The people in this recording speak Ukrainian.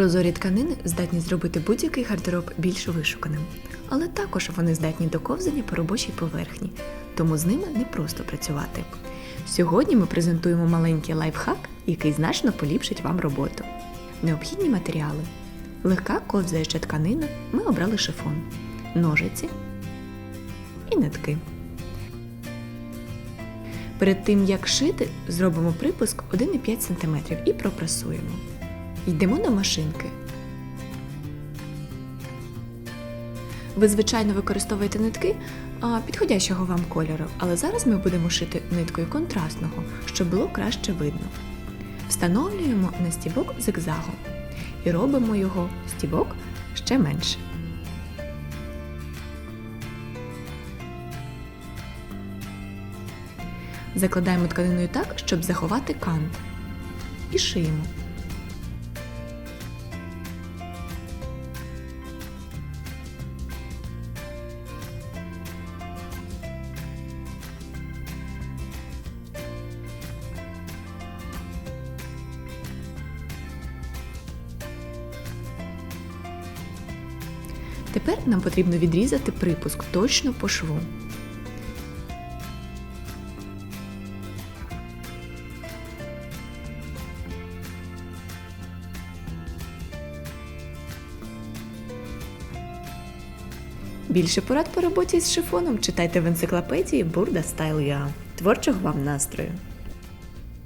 Прозорі тканини здатні зробити будь-який гардероб більш вишуканим, але також вони здатні до ковзання по робочій поверхні, тому з ними не просто працювати. Сьогодні ми презентуємо маленький лайфхак, який значно поліпшить вам роботу. Необхідні матеріали: легка ковзаюча тканина, ми обрали шифон, ножиці і нитки. Перед тим як шити, зробимо припуск 1,5 см і пропрасуємо. Йдемо до машинки. Ви, звичайно, використовуєте нитки підходящого вам кольору, але зараз ми будемо шити ниткою контрастного, щоб було краще видно. Встановлюємо на стібок зигзагом і робимо його стібок ще менше. Закладаємо тканиною так, щоб заховати кант. І шиємо. Тепер нам потрібно відрізати припуск точно по шву. Більше порад по роботі з шифоном читайте в енциклопедії Burda Style UA. Творчого вам настрою!